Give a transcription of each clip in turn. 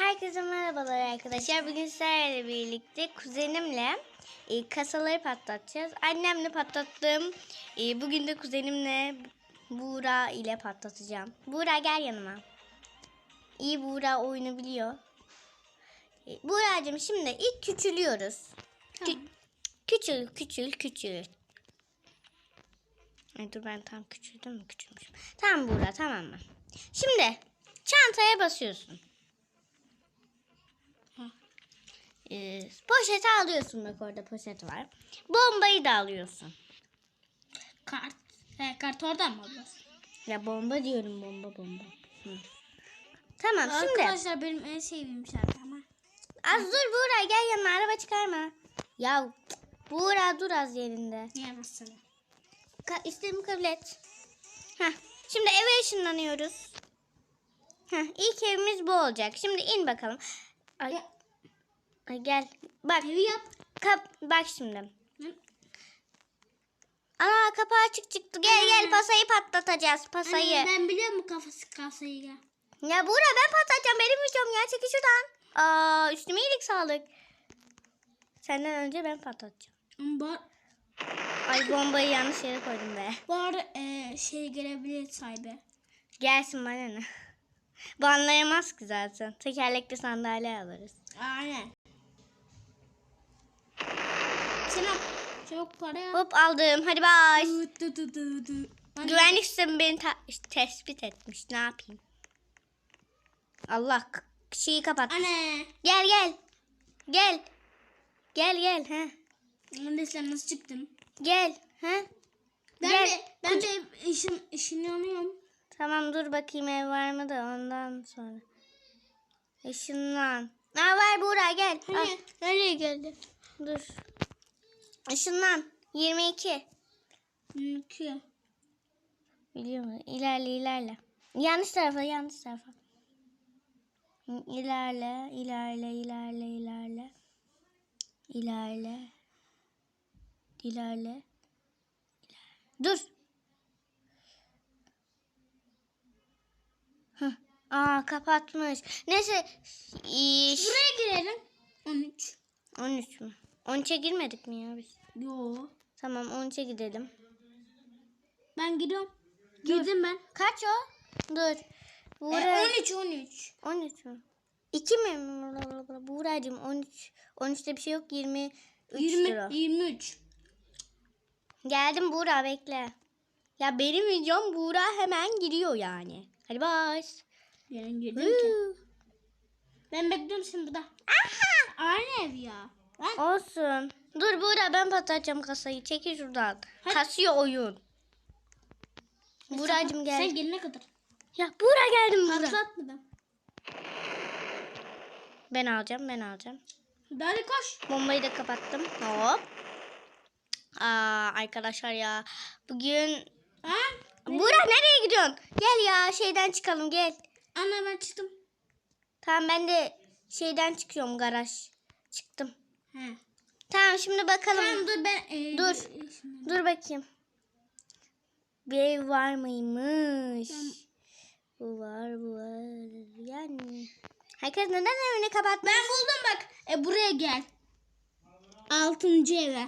Herkese merhabalar arkadaşlar. Bugün sizlerle birlikte kuzenimle e, kasaları patlatacağız. Annemle patlattım. E, bugün de kuzenimle Buğra ile patlatacağım. Buğra gel yanıma. İyi Buğra oyunu biliyor. E, Buğra'cığım şimdi ilk küçülüyoruz. Kü- küçül, küçül, küçül. Ay dur ben tam küçüldüm mü? Küçülmüşüm. Tamam Buğra tamam mı? Şimdi çantaya basıyorsun. Ee, poşeti alıyorsun bak orada poşet var. Bombayı da alıyorsun. Kart. He, kart oradan mı alıyorsun? Ya bomba diyorum bomba bomba. Hı. Tamam şimdi. Arkadaşlar benim en sevdiğim şarkı ama. Az dur Buğra gel yanına araba çıkarma. Ya Buğra dur az yerinde. Niye mesela? Ka isteğimi kabul et. Heh, şimdi eve ışınlanıyoruz. Heh, ilk evimiz bu olacak. Şimdi in bakalım. Ay, Ya. Gel. Bak. Evi yap. Kap, bak şimdi. Hı? Ana kapı açık çıktı. Gel gel pasayı patlatacağız pasayı. Anne, ben biliyor musun kafası kasayı ya? Ya Buğra ben patlatacağım. Benim videom ya. Çekil şuradan. Aa, üstüme iyilik sağlık. Senden önce ben patlatacağım. Bu, Ay bombayı yanlış yere koydum be. bu arada e, şey gelebilir sahibi. Gelsin bana ne. Bu anlayamaz ki zaten. Tekerlekli sandalye alırız. Aynen. Selam. Çok para. Hop aldım. Hadi bay. Güvenlik sistemi beni tespit etmiş. Ne yapayım? Allah şeyi kapat. Anne. Gel gel. Gel. Gel gel. He. Anne sen nasıl çıktın? Gel. He. Ben Gel. de ben de işin işin yanıyorum. Tamam dur bakayım ev var mı da ondan sonra. Işınlan. Ha var Buğra gel. Hani nereye geldi? dur. Işınlan. 22. Mülkü. Biliyor musun? İlerle ilerle. Yanlış tarafa yanlış tarafa. İlerle ilerle ilerle ilerle. İlerle. İlerle. Dur. Hah. Aa kapatmış. Neyse. İş. Buraya girelim. 13. 13 mü? 13'e girmedik mi ya biz? Yo. Tamam 13'e gidelim. Ben gidiyorum. Girdim ben. Kaç o? Dur. E, Buğra. 13 13. 13 mü? 2 mi? Buğra'cığım 13. 13'te bir şey yok. 23 lira. 20 23. Geldim Buğra bekle. Ya benim videom Buğra hemen giriyor yani. Hadi baş. Ben girdim ki. Ben bekliyorum şimdi burada. Aynı ev ya. Ben Olsun. Dur Buğra ben patlatacağım kasayı. Çekil şuradan. Hadi. Kasıyor oyun. Buğra'cığım gel. Sen gelene kadar. Ya Buğra geldim Buğra. Patlatmadım. Ben alacağım ben alacağım. Hadi koş. Bombayı da kapattım. Hop. Aa arkadaşlar ya. Bugün Ha? Buğra nereye gidiyorsun? Gel ya şeyden çıkalım gel. Ana ben çıktım. Tamam ben de şeyden çıkıyorum garaj. Çıktım. He. Tamam şimdi bakalım. Tamam dur ben. e, Dur. e, şimdi- Dur bakayım. Bir ev var mıymış? Tamam. Bu var bu var. Yani. Herkes neden evini kapatmış? Ben buldum bak. E buraya gel. Altıncı eve.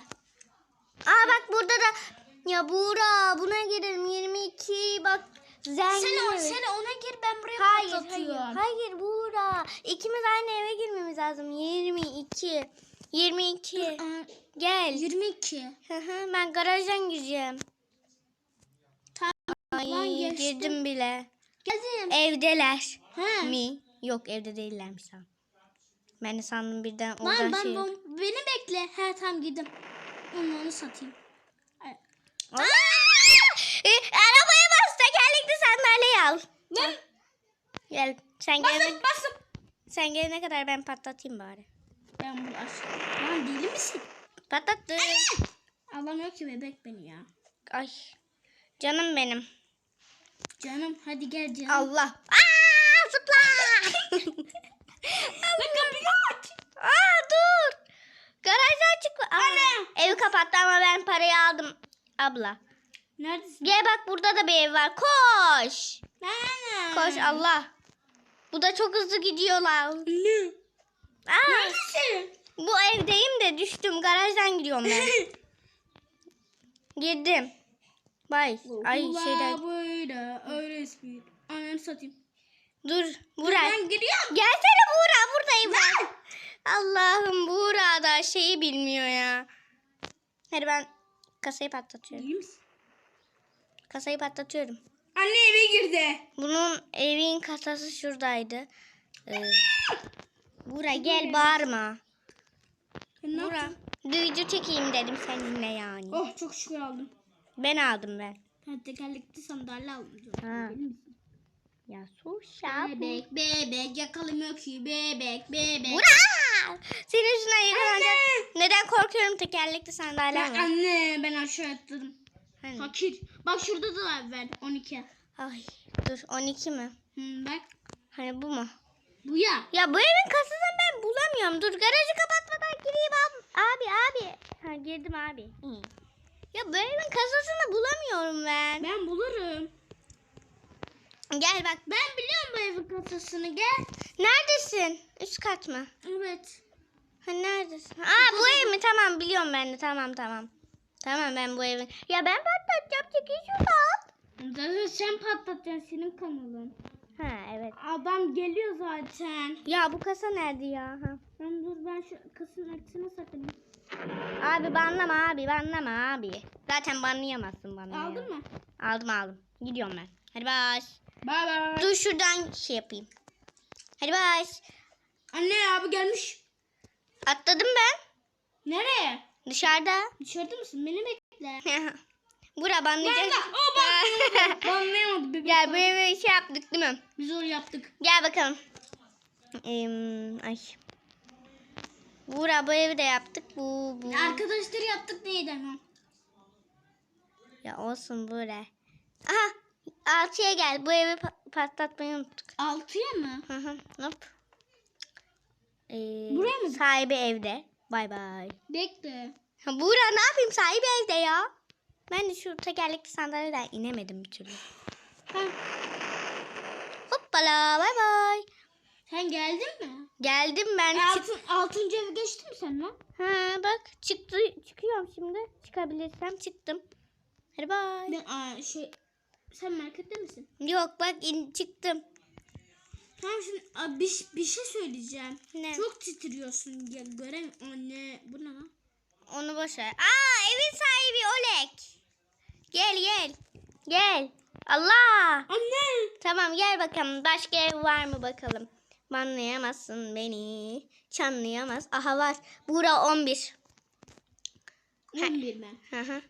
Aa bak burada da ya Buğra buna girelim 22 bak zengin Sen, o, evi. sen ona gir ben buraya Hayır, hayır, patlatıyorum. hayır Buğra. İkimiz aynı eve girmemiz lazım. 22. 22. Aa, Gel. 22. Hı hı, ben garajdan gireceğim. Tamam. Ay Lan geçtim. girdim bile. Geldim. Evdeler He. mi? Yok evde değillermiş tamam. Ben de sandım birden oradan Lan ben şey. bom- beni bekle. He tamam gidim. Onu onu satayım. Ay, Aa! E, arabaya bas tekerlekli sandalyeyi al. Ne? Gel sen gelene, Basın basın. sen gelene kadar ben patlatayım bari. Ben bunu aç. Lan deli misin? Patlattım. Alamıyor ki bebek beni ya. Ay. Canım benim. Canım hadi gel canım. Allah. Aa, zıpla. Ben kapıyı aç. Aa dur. Garajdan çık. Aa, Anne. Evi kapattı ama ben parayı aldım. Abla. Neredesin? Gel bak burada da bir ev var. Koş. Nerede? Koş Allah. Bu da çok hızlı gidiyorlar. Ne? Aa, Neredesin? bu evdeyim de düştüm. Garajdan gidiyorum ben. Girdim. Bay. Ay şeyden. Böyle öyle speed. Anam satayım. Dur. Burak. Ben giriyorum. Gelsene Buğra buradayım ben. Allah'ım Buğra da şeyi bilmiyor ya. Hadi ben kasayı patlatıyorum. İyi misin? Kasayı patlatıyorum. Anne eve girdi. Bunun evin kasası şuradaydı. Ee, Buğra gel bağırma. Ben ne Buğra yaptım? video çekeyim dedim seninle yani. Oh çok şükür aldım. Ben aldım ben. Ben tekerlekli sandalye aldım. Ha. Ya sus ya. Bebek bebek yakalamıyor ki bebek bebek. Buğra! Senin yüzünden yakalanacak. Neden korkuyorum tekerlekli sandalye Ben, anne ben aşağı atladım. Hani? Fakir. Bak şurada da var ver 12. Ay dur 12 mi? Hı, bak Hani bu mu? Bu ya. Ya bu evin kasasını ben bulamıyorum. Dur garajı kapatmadan gireyim abi. Abi abi. Ha girdim abi. Ya bu evin kasasını bulamıyorum ben. Ben bulurum. Gel bak. Ben biliyorum bu evin kasasını gel. Neredesin? Üst kat mı? Evet. Ha neredesin? Aa bu ev mi? Tamam biliyorum ben de. Tamam tamam. Tamam ben bu evin. Ya ben patlatacağım. Çekil şuradan. Zaten sen patlatacaksın senin kanalın. Ha evet. Adam geliyor zaten. Ya bu kasa nerede ya? Ha. Ben dur ben şu kasın açısına saklayayım. Abi banlama abi banlama abi. Zaten banlayamazsın bana. Aldın mı? Aldım aldım. Gidiyorum ben. Hadi baş. Bay bay. Dur şuradan şey yapayım. Hadi baş. Anne abi gelmiş. Atladım ben. Nereye? Dışarıda. Dışarıda mısın? Beni bekle. Bura banlayacak. Nerede? O bak. Banlayamadı bebek. Gel bu eve şey yaptık değil mi? Biz onu yaptık. Gel bakalım. Ee, ay. Bura bu evi de yaptık. Bu bu. Arkadaşları yaptık neyden o? Ya olsun Bura. Aha. Altıya gel. Bu evi pa- patlatmayı unuttuk. Altıya mı? Hı hı. Hop. Ee, Buraya mı? Sahibi evde. Bay bay. Bekle. Ha, Buğra ne yapayım sahibi evde ya. Ben de şu tekerlekli sandalyeden inemedim bir türlü. Ha, Hoppala bay bay. sen geldin mi? Geldim ben. E, altın, altıncı eve geçtin mi sen lan? ha bak çıktı çıkıyorum şimdi. Çıkabilirsem çıktım. Hadi bay. Ben, aa, şey, sen markette misin? Yok bak in, çıktım. Tamam şimdi aa, bir, bir şey söyleyeceğim. Ne? Çok titriyorsun. Ya, görem anne bu ne lan? Onu boş ver. Aa evin sahibi Olek. Gel gel. Gel. Allah. Anne. Tamam gel bakalım. Başka ev var mı bakalım. Banlayamazsın beni. Çanlayamaz. Aha var. Bura 11. 11 ben. Hı hı.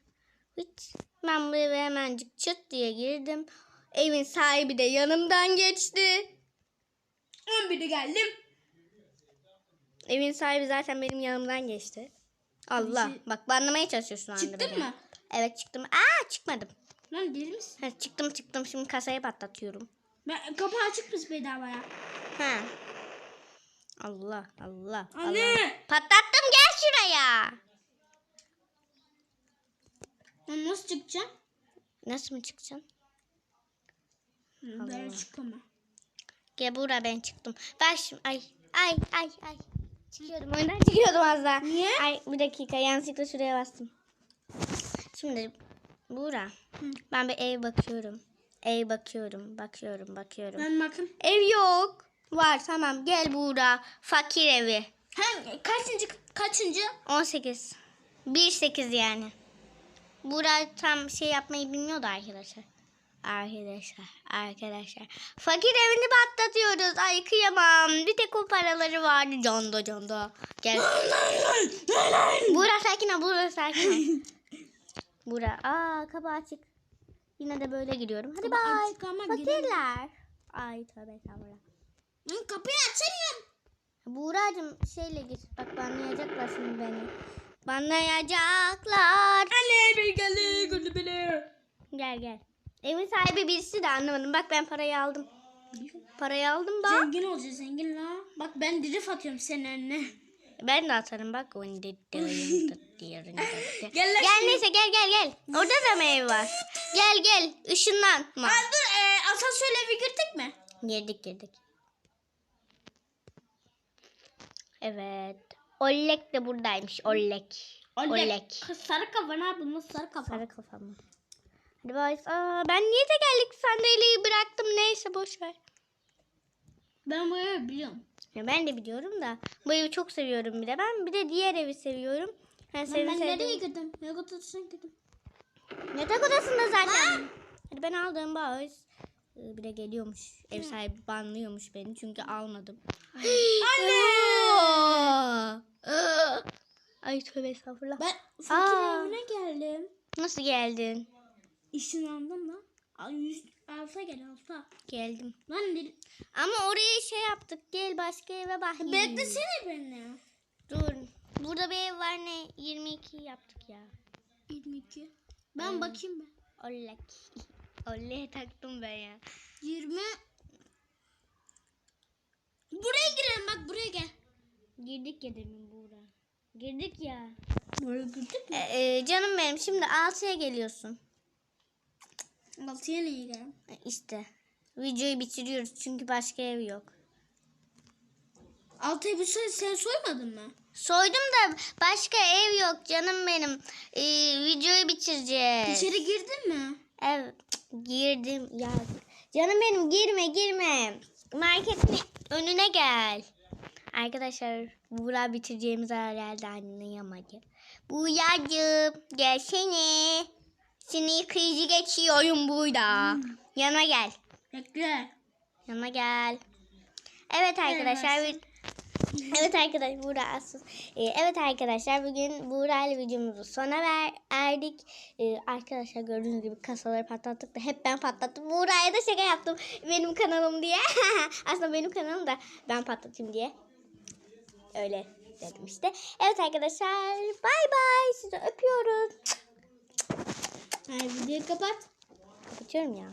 Hiç. Ben bu eve hemencik çıt diye girdim. Evin sahibi de yanımdan geçti. 11'de geldim. Evin sahibi zaten benim yanımdan geçti. Allah. Şey- Bak banlamaya çalışıyorsun Çıktın mı? Evet çıktım. Aa çıkmadım. Lan deli misin? Ha, çıktım çıktım. Şimdi kasayı patlatıyorum. Ben, kapı açık mı bedavaya? Ha. Allah Allah. Allah. Anne. Patlattım gel şuraya. Ben nasıl çıkacağım? Nasıl mı çıkacaksın? Böyle çıkamam. Gel buraya ben çıktım. Bak şimdi ay ay ay ay. Çıkıyordum oyundan çıkıyordum az daha. Niye? Ay bir dakika yanlışlıkla şuraya bastım. Şimdi Buğra Hı. ben bir ev bakıyorum. Ev bakıyorum bakıyorum bakıyorum. Ben bakın. Ev yok. Var tamam gel Buğra. Fakir evi. Hem kaçıncı kaçıncı? 18. 1.8 yani. Buğra tam şey yapmayı bilmiyordu arkadaşlar. Arkadaşlar, arkadaşlar. Fakir evini patlatıyoruz. Ay kıyamam. Bir tek o paraları vardı. Condo condo. Gel. Buğra sakin ol. Buğra sakin ol. Buğra. Aa kapı açık. Yine de böyle giriyorum. Hadi bay. Fakirler. Ay tövbe estağfurullah. Hı, kapıyı açamıyorum. Buğra'cığım şeyle gir. Bak banlayacaklar şimdi beni. Banlayacaklar. Anne bir geldi gördü beni. Gel gel. Evin sahibi birisi de anlamadım. Bak ben parayı aldım. Parayı aldım bak. Zengin olacağız zengin la. Bak ben drift atıyorum senin önüne. Ben de atarım bak. Gel Gel neyse gel gel gel. Orada da mı ev var? Gel gel. Işınlanma. Ha, dur e, asansörle bir girdik mi? Girdik girdik. Evet. Ollek de buradaymış. Ollek. Ollek. Kız sarı kafa ne yaptın? Nasıl sarı kafa? Sarı kafamı. Hadi bay. Aa, ben niye de geldik sandalyeyi bıraktım. Neyse boş ver. Ben bu evi biliyorum. Ya ben de biliyorum da. Bu evi çok seviyorum bir de. Ben bir de diğer evi seviyorum. Ben, Ben, ben nereye gittim? Yatak odasına gittim. Yatak odasında zaten. Hadi ben aldım boys. Ee, Bir de geliyormuş. Ev sahibi banlıyormuş beni çünkü almadım. Anne! Ay tövbe estağfurullah. Ben fakir Aa. evine geldim. Nasıl geldin? İşinlandım lan. Al, yüz, alsa gel alsa. Geldim. Lan dedi. Ama oraya şey yaptık. Gel başka eve bak. Beklesene beni. Dur. Burada bir ev var ne? 22 yaptık ya. 22. Ben bakayım ben. Ollek. Ollek'e taktım ben ya. 20. Buraya girelim bak buraya gel. Girdik ya demin Buğra. Girdik ya. Buraya girdik E, e, canım benim şimdi 6'ya geliyorsun. Altıya niye gel? E, İşte. Videoyu bitiriyoruz çünkü başka ev yok. Altıya bir şey sen soymadın mı? Soydum da başka ev yok canım benim. E, videoyu bitireceğiz. İçeri girdin mi? Evet girdim ya. Canım benim girme girme. Marketin önüne gel. Arkadaşlar Buğra bitireceğimiz herhalde anlayamadı. Buğra'cığım gelsene. Seni krizi geçiyorum burada. Yanıma gel. Bekle. Yanıma gel. Evet arkadaşlar. Bir- Evet arkadaşlar Buğra asıl. Ee, evet arkadaşlar bugün Buğra ile videomuzu sona ver, erdik. Ee, arkadaşlar gördüğünüz gibi kasaları patlattık da hep ben patlattım. Buğra'ya da şaka yaptım benim kanalım diye. Aslında benim kanalım da ben patlatayım diye. Öyle dedim işte. Evet arkadaşlar bay bay sizi öpüyoruz. Hayır videoyu kapat. Kapatıyorum ya.